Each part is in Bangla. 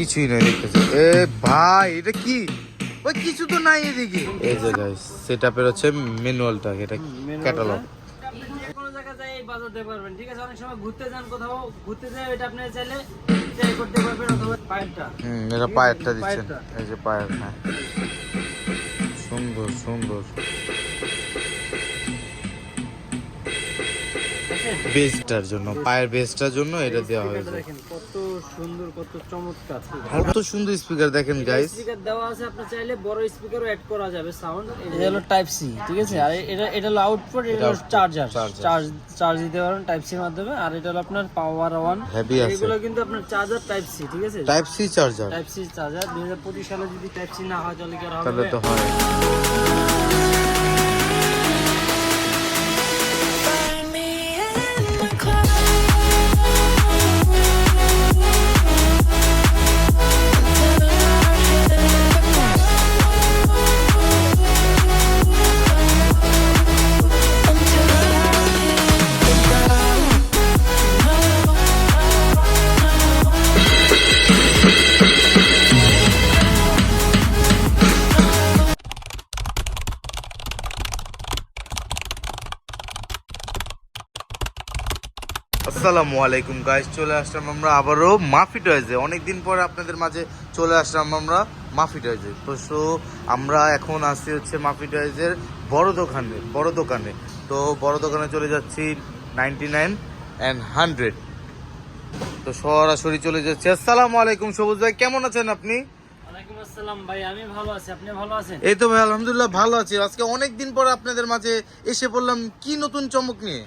কিছুই নাই। দেখতেছি এ ভাই এটা কি? ওই কিছু তো নাই এদিকে। এই যে গাইস সেটআপের হচ্ছে ম্যানুয়ালটা এটা ক্যাটালগ কোনো এই পারবেন। ঠিক আছে অনেক সময় ঘুরতে যান কোথাও ঘুরতে এটা আপনি চাইলে ট্রাই করতে পারবেন অথবা পায়েরটা। হুম এটা পায়েরটা দিচ্ছেন। এই যে পায়ের হ্যাঁ। সুন্দর সুন্দর। বেসটার জন্য পায়ের বেসটার জন্য এটা দেওয়া হয়েছে। দেখেন কত সুন্দর কত চমৎকার। কত সুন্দর স্পিকার দেখেন গাইস স্পিকার দেওয়া আছে আপনি চাইলে বড় স্পিকারও অ্যাড করা যাবে। সাউন্ড এটা হলো টাইপ সি ঠিক আছে? আর এটা এটা হলো আউটপুট এটা হলো চার্জার চার্জ চার্জ দিতে পারবেন টাইপ সির মাধ্যমে। আর এটা হলো আপনার পাওয়ার ওয়ান হেভি আছে। এগুলো কিন্তু আপনার চার্জার টাইপ সি ঠিক আছে? Type C charger type C charger দুই হাজার পঁচিশ সালে যদি টাইপ সি না হয় তাহলে কি হবে? তাহলে তো হয়। আসসালামু আলাইকুম গাইস চলে আসলাম আমরা আবারও মাফি টয়েজে অনেকদিন পর আপনাদের মাঝে চলে আসলাম আমরা মাফি টয়েজে তো সো আমরা এখন আসছি হচ্ছে মাফি টয়েজের বড় দোকানে বড় দোকানে। তো বড় দোকানে চলে যাচ্ছি নাইনটি নাইন অ্যান্ড হান্ড্রেড তো সরাসরি চলে যাচ্ছি। আসসালামু আলাইকুম সবুজ ভাই কেমন আছেন আপনি? ওয়ালাইকুম আসসালাম ভাই আমি ভালো আছি। আপনি ভালো আছেন? এই তো ভাই আলহামদুলিল্লাহ ভালো আছি। আজকে অনেক দিন পর আপনাদের মাঝে এসে পড়লাম কি নতুন চমক নিয়ে?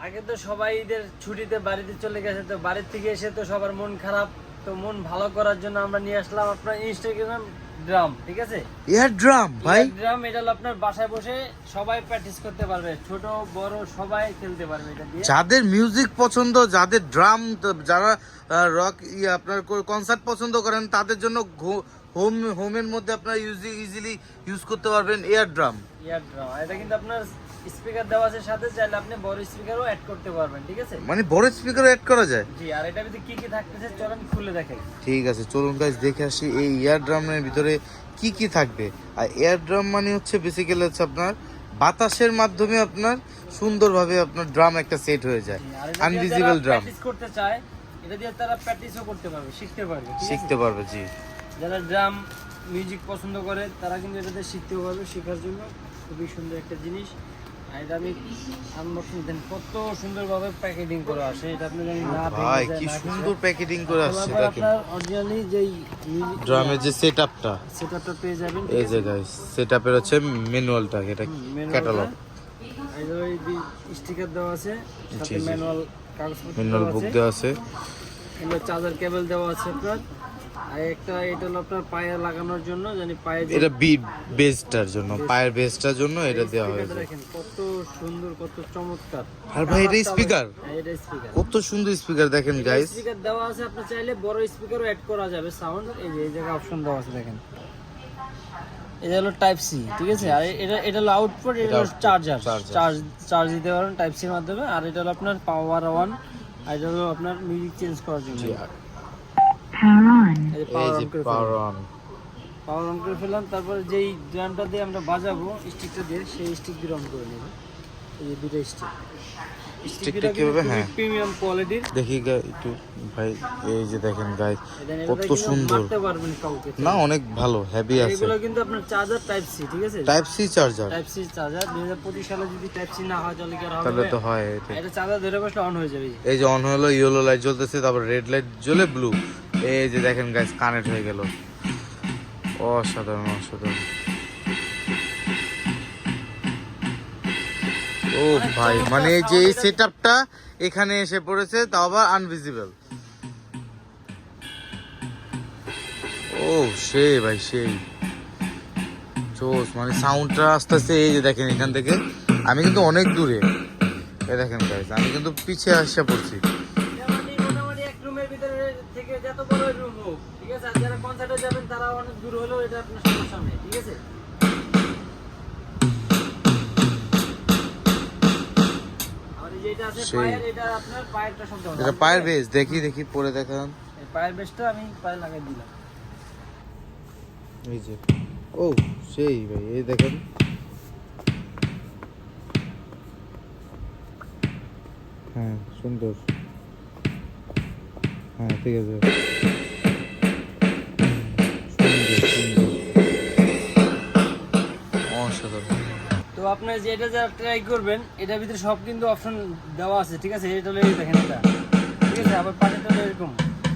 আগে তো সবাই ঈদের ছুটিতে বাড়িতে চলে গেছে তো বাড়ির থেকে এসে তো সবার মন খারাপ তো মন ভালো করার জন্য আমরা নিয়ে আসলাম আপনার ইনস্টাগ্রাম ড্রাম ঠিক আছে? এয়ার ড্রাম ভাই। ড্রাম এটা হলো আপনার বাসায় বসে সবাই প্র্যাকটিস করতে পারবে ছোট বড় সবাই খেলতে পারবে এটা দিয়ে। যাদের মিউজিক পছন্দ যাদের ড্রাম যারা রক আপনার কনসার্ট পছন্দ করেন তাদের জন্য হোম হোমের মধ্যে আপনারা ইউজি ইজিলি ইউজ করতে পারবেন এয়ার ড্রাম ইয়ার ড্রাম এটা কিন্তু আপনার স্পিকার দেওয়া আছে সাথে চাইলে আপনি বড় স্পিকারও অ্যাড করতে পারবেন ঠিক আছে? মানে বড় স্পিকার অ্যাড করা যায়? জি আর এটার ভিতরে কি কি থাকতেছে চলেন খুলে দেখেন ঠিক আছে চলুন গাইজ দেখে আসি এই এয়ার ড্রামের ভিতরে কি কি থাকবে। আর এয়ার ড্রাম মানে হচ্ছে বেসিক্যালি হচ্ছে আপনার বাতাসের মাধ্যমে আপনার সুন্দরভাবে আপনার ড্রাম একটা সেট হয়ে যায়। আনভিজিবল ড্রাম করতে চায় এটা দিয়ে তারা প্র্যাকটিসও করতে পারবে শিখতে পারবে শিখতে পারবে জি। যারা ড্রাম মিউজিক পছন্দ করে তারা কিন্তু এটাতে শিখতেও পারবে শেখার জন্য। খুবই সুন্দর একটা জিনিস। এটা আমি আনবক্সিং দেন কত সুন্দরভাবে করে আসে এটা আপনি জানি না ভাই কি সুন্দর প্যাকেটিং করে আসছে দেখেন আপনার অরিজিনালি যেই ড্রামের যে সেট আপটা সেটআপটা পেয়ে যাবেন এই যে গাইস সেটআপের হচ্ছে ম্যানুয়ালটা এটা ক্যাটালগ স্টিকার দেওয়া আছে সাথে। ম্যানুয়াল কাগজপত্র ম্যানুয়াল বুক দেওয়া আছে। চার্জার কেবল দেওয়া আছে আপনার। একটা এটা হলো আপনার পায়ে লাগানোর জন্য জানি পায়ে এটা বি বেসটার জন্য পায়ের বেসটার জন্য এটা দেওয়া হয়েছে। দেখেন কত সুন্দর কত চমৎকার। আর ভাই এটা স্পিকার? হ্যাঁ, এটা স্পিকার। কত সুন্দর স্পিকার দেখেন গাইস স্পিকার দেওয়া আছে আপনি চাইলে বড় স্পিকারও অ্যাড করা যাবে। সাউন্ড এই যে এই জায়গায় অপশন দেওয়া আছে দেখেন। এটা হলো টাইপ সি ঠিক আছে? আর এটা এটা হলো আউটপুট এটা হলো চার্জার চার্জ চার্জ দিতে পারবেন টাইপ সির মাধ্যমে। আর এটা হলো আপনার পাওয়ার ওয়ান আর এটা হলো আপনার মিউজিক চেঞ্জ করার জন্য। এই পাওয়ার যে অন করে পাওয়ার অন পাওয়ার অন করে ফেললাম তারপরে যেই ড্রামটা দিয়ে আমরা বাজাবো স্টিকটা দিয়ে সেই স্টিক দিয়ে অন করে নেব। এই দুটো স্টিক স্টিকটা কীভাবে? হ্যাঁ। প্রিমিয়াম কোয়ালিটির দেখি একটু ভাই এই যে দেখেন গাইস কত সুন্দর। না অনেক ভালো হেভি আছে। এগুলো কিন্তু আপনার চার্জার টাইপ সি ঠিক আছে? Type C charger type C charger দুই হাজার পঁচিশ সালে যদি টাইপ সি না হয় তাহলে কি হবে? তাহলে তো হয় এটা। চার্জার ধরে বসলে অন হয়ে যাবে। এই যে। এই যে অন হলো ইয়েলো লাইট জ্বলতেছে তারপর রেড লাইট জ্বলে ব্লু এই যে দেখেন গাইস কানেক্ট হয়ে গেল। অসাধারণ অসাধারণ। ও ভাই মানে যে এই সেটআপটা এখানে এসে পড়েছে, তাও আবার আনভিজিবল ও সে ভাই, সেই। চোস মানে সাউন্ডটা আস্তে আস্তে এই যে দেখেন এখান থেকে। আমি কিন্তু অনেক দূরে। দেখেন গাইস আমি কিন্তু পিছিয়ে আসা পড়ছি। যাবেন তারা অনেক দূর হলেও এটা আপনার সমস্যা নেই ঠিক আছে? এটা পায়ের বেস দেখি দেখি পরে দেখান। পায়ের আমি পায়ে দিলাম। এই যে। ও সেই ভাই এই দেখেন। হ্যাঁ সুন্দর। হ্যাঁ ঠিক আছে। তো আপনার যেটা যা ট্রাই করবেন এটার ভিতরে সব কিন্তু অপশন দেওয়া আছে ঠিক আছে? এটা হলো দেখেন এটা। ঠিক আছে? আবার হলো এরকম।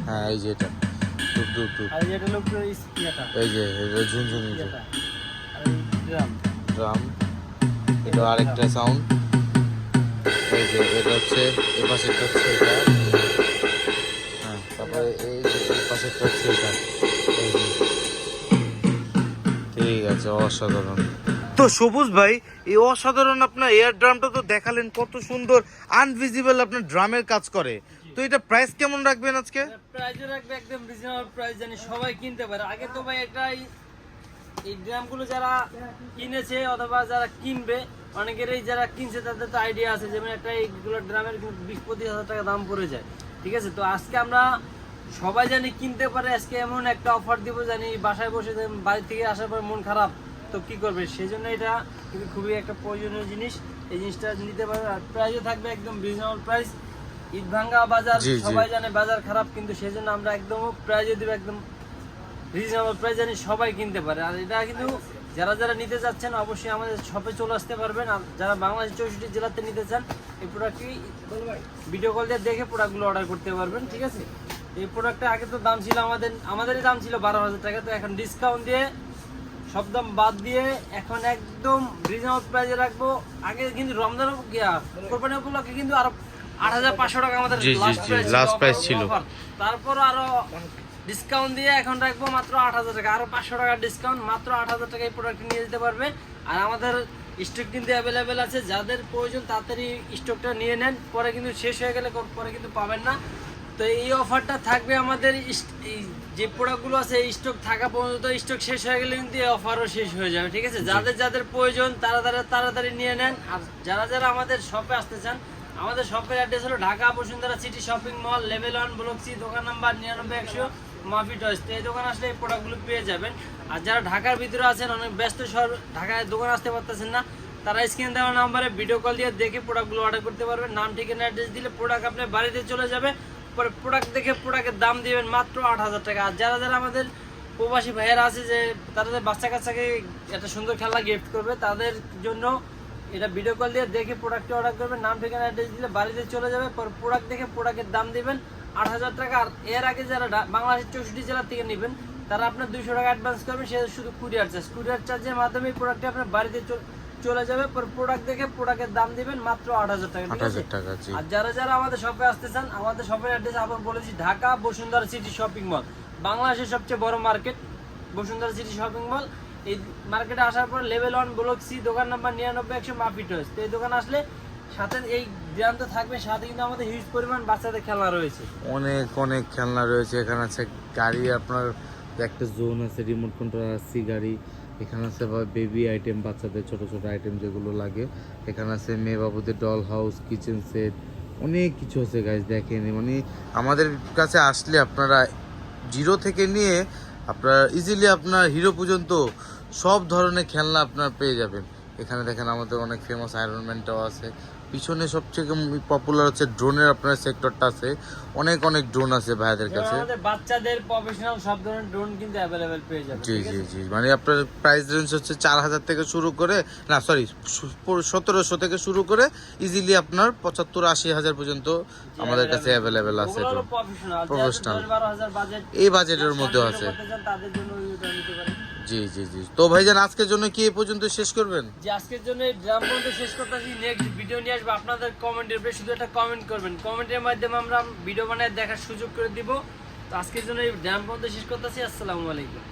হ্যাঁ এই যে এটা। টুক টুক টুক আর হলো পুরো ইয়েটা। এই যে এটা ঝুনঝুনি যে। ড্রাম ড্রাম এটা আরেকটা সাউন্ড এই যে এটা হচ্ছে এই পাশেরটা হচ্ছে এটা। হ্যাঁ তারপরে এই যে এই পাশেরটা হচ্ছে এটা। ঠিক আছে অসাধারণ। তো সবুজ ভাই, এই অসাধারণ আপনার এয়ার ড্রামটা তো দেখালেন, কত সুন্দর আনভিজিবল আপনার ড্রামের কাজ করে। তো এটা প্রাইস কেমন রাখবেন আজকে? প্রাইজও রাখবে একদম রিজনেবল প্রাইস জানি সবাই কিনতে পারে। আগে তো ভাই একটা এই- ড্রামগুলো যারা কিনেছে অথবা যারা কিনবে, অনেকেরই যারা কিনছে তাদের তো আইডিয়া আছে যেমন একটা এইগুলো ড্রামের বিশ পঁচিশ হাজার টাকা দাম পড়ে যায়। ঠিক আছে? তো আজকে আমরা সবাই জানি কিনতে পারে, আজকে এমন একটা অফার দিব জানি, বাসায় বসে বাড়ি থেকে আসার পর মন খারাপ। তো কি করবে? সেই জন্য এটা কিন্তু খুবই একটা প্রয়োজনীয় জিনিস। এই জিনিসটা নিতে পারবে। আর প্রাইসও থাকবে একদম রিজনেবল প্রাইস ঈদ ভাঙ্গা বাজার। সবাই জানে বাজার খারাপ কিন্তু সেই জন্য আমরা একদম প্রাইজে দিব একদম রিজনেবল প্রাইস জানি সবাই কিনতে পারে। আর এটা কিন্তু যারা যারা নিতে যাচ্ছেন অবশ্যই আমাদের শপে চলে আসতে পারবেন। আর যারা বাংলাদেশ চৌষট্টি জেলাতে নিতে চান এই প্রোডাক্টটি ভিডিও কল দিয়ে দেখে প্রোডাক্টগুলো অর্ডার করতে পারবেন ঠিক আছে? এই প্রোডাক্টটা আগে তো দাম ছিল আমাদের আমাদেরই দাম ছিল বারো হাজার টাকা। তো এখন ডিসকাউন্ট দিয়ে সব দাম বাদ দিয়ে এখন একদম রিজনেবল প্রাইসে রাখব। আগে কিন্তু রমজান গিয়া কোরবানি উপলক্ষে কিন্তু আরও আট হাজার পাঁচশো টাকা আমাদের লাস্ট price ছিল। তারপর আরও ডিসকাউন্ট দিয়ে এখন রাখব মাত্র আট হাজার টাকা। আরও পাঁচশো টাকা ডিসকাউন্ট মাত্র আট হাজার টাকা এই প্রোডাক্ট নিয়ে যেতে পারবে। আর আমাদের স্টক কিন্তু অ্যাভেলেবেল আছে। যাদের প্রয়োজন তাড়াতাড়ি স্টকটা নিয়ে নেন। পরে কিন্তু শেষ হয়ে গেলে পরে কিন্তু পাবেন না। তো এই অফারটা থাকবে আমাদের যে প্রোডাক্টগুলো আছে এই স্টক থাকা পর্যন্ত স্টক শেষ হয়ে গেলে কিন্তু অফারও শেষ হয়ে যাবে ঠিক আছে? যাদের যাদের প্রয়োজন তারা তারা তাড়াতাড়ি নিয়ে নেন। আর যারা যারা আমাদের শপে আসতে চান আমাদের শপের অ্যাড্রেস হলো Dhaka Bashundhara city shopping mall level one block C দোকান নাম্বার নিরানব্বই একশো মাফি টয়েস তো এই দোকান আসলে এই প্রোডাক্টগুলো পেয়ে যাবেন। আর যারা ঢাকার ভিতরে আছেন অনেক ব্যস্ত শহর ঢাকায় দোকান আসতে পারতেছেন না তারা স্ক্রিন দেওয়া নাম্বারে ভিডিও কল দিয়ে দেখে প্রোডাক্টগুলো অর্ডার করতে পারবেন। নাম ঠিকানা অ্যাড্রেস দিলে প্রোডাক্ট আপনার বাড়িতে চলে যাবে। পরে প্রোডাক্ট দেখে প্রোডাক্টের দাম দিবেন মাত্র আট হাজার টাকা। আর যারা যারা আমাদের প্রবাসী ভাইয়েরা আছে যে তাদের বাচ্চা কাচ্চাকে একটা সুন্দর খেলা গিফট করবে, তাদের জন্য এটা ভিডিও কল দিয়ে দেখে প্রোডাক্টটি অর্ডার করবেন। নাম, ঠিকানা অ্যাড্রেস দিলে বাড়িতে চলে যাবে। পর প্রোডাক্ট দেখে প্রোডাক্টের দাম দিবেন আট হাজার টাকা। আর এর আগে যারা বাংলাদেশের চৌষট্টি জেলা থেকে নেবেন, তারা আপনার দুইশো টাকা অ্যাডভান্স করবেন। সে শুধু কুরিয়ার চার্জ কুরিয়ার চার্জের মাধ্যমে প্রোডাক্টটি আপনার বাড়িতে চল- চলে যাবে পর প্রোডাক্ট দেখে প্রোডাক্টের দাম দিবেন মাত্র আট হাজার টাকা আট আছে? হাজার টাকা জি। আর যারা যারা আমাদের শপে আসতে চান আমাদের শপের অ্যাড্রেস আবার বলেছি Dhaka Bashundhara city shopping mall বাংলাদেশের সবচেয়ে বড় market Bashundhara city shopping mall এই মার্কেটে আসার পর লেভেল ওয়ান ব্লক সি দোকান নাম্বার নিরানব্বই একশো মাফি টয়েস তো এই দোকান আসলে সাথে এই গ্রাম তো থাকবে সাথে কিন্তু আমাদের হিউজ পরিমাণ বাচ্চাদের খেলনা রয়েছে। অনেক অনেক খেলনা রয়েছে। এখানে আছে গাড়ি আপনার একটা জোন আছে রিমোট কন্ট্রোল আসছি গাড়ি। এখানে আছে বেবি আইটেম বাচ্চাদের ছোট ছোট আইটেম যেগুলো লাগে। এখানে আছে মেয়ে বাবুদের ডল হাউস কিচেন সেট অনেক কিছু আছে গাইজ দেখেন। মানে আমাদের কাছে আসলে আপনারা জিরো থেকে নিয়ে আপনার ইজিলি আপনার হিরো পর্যন্ত সব ধরনের খেলনা আপনার পেয়ে যাবেন। এখানে দেখেন আমাদের অনেক ফেমাস আয়রনম্যানটাও আছে। পিছনে সবচেয়ে পপুলার হচ্ছে ড্রোনের আপনার সেক্টরটা আছে। অনেক অনেক ড্রোন আছে ভাইদের কাছে। বাচ্চাদের প্রফেশনাল সব ধরনের ড্রোন কিন্তু অ্যাভেলেবেল পেয়ে যাবে জি জি জি। মানে আপনার প্রাইস রেঞ্জ হচ্ছে চার হাজার থেকে শুরু করে না সরি সতেরোশো থেকে শুরু করে ইজিলি আপনার পঁচাত্তর আশি হাজার পর্যন্ত আমাদের কাছে অ্যাভেলেবেল আছে প্রফেশনাল এই বাজেটের মধ্যে আছে তাদের জন্য জি জি জি। তো ভাইজান, আজকের জন্য কি এই পর্যন্ত শেষ করবেন? যে আজকের জন্য ড্রাম পর্যন্ত শেষ করতেছি নেক্সট ভিডিও নিয়ে আসব। আপনাদের কমেন্টের উপরে শুধু একটা কমেন্ট করবেন। কমেন্টের মাধ্যমে আমরা ভিডিও বানায় দেখার সুযোগ করে দিব। তো আজকের জন্য এই ড্রাম পর্যন্ত শেষ করতেছি আসসালামু আলাইকুম।